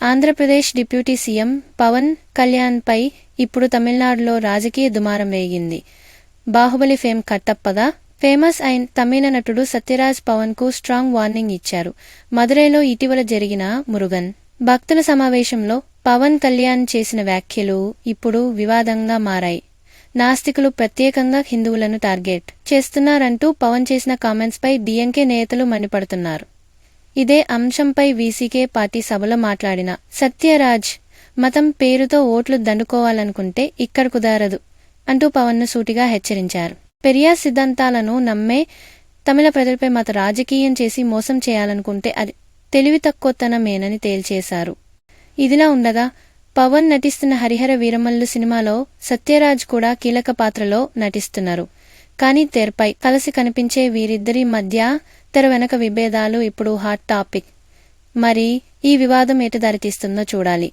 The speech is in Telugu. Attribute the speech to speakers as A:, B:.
A: ఆంధ్రప్రదేశ్ డిప్యూటీ సీఎం పవన్ కళ్యాణ్పై ఇప్పుడు తమిళనాడులో రాజకీయ దుమారం వేగింది బాహుబలి ఫేమ్ కట్టప్పగా ఫేమస్ అయిన తమిళ నటుడు సత్యరాజ్ పవన్కు స్ట్రాంగ్ వార్నింగ్ ఇచ్చారు. మదురైలో ఇటీవల జరిగిన మురుగన్. భక్తుల సమావేశంలో పవన్ కళ్యాణ్ చేసిన వ్యాఖ్యలు ఇప్పుడు వివాదంగా మారాయి. నాస్తికులు ప్రత్యేకంగా హిందువులను టార్గెట్ చేస్తున్నారంటూ పవన్ చేసిన కామెంట్స్పై డిఎంకే నేతలు మండిపడుతున్నారు. ఇదే అంశంపై వీసీకే పార్టీ సభలో మాట్లాడిన సత్యరాజ్ మతం పేరుతో ఓట్లు దండుకోవాలనుకుంటే ఇక్కడ కుదరదు అంటూ పవన్ను సూటిగా హెచ్చరించారు. పెరియార్ సిద్ధాంతాలను నమ్మే తమిళ ప్రజలపై మత రాజకీయం చేసి మోసం చేయాలనుకుంటే అది తెలివి తక్కువతనమేనని తేల్చేశారు. ఇదిలా ఉండగా పవన్ నటిస్తున్న హరిహర వీరమల్లు సినిమాలో సత్యరాజ్ కూడా కీలక పాత్రలో నటిస్తున్నారు. కానీ తెరపై కలిసి కనిపించే వీరిద్దరి మధ్య తెర వెనక విభేదాలు ఇప్పుడు హాట్ టాపిక్ మరి ఈ వివాదం ఎటు దారితీస్తుందో చూడాలి.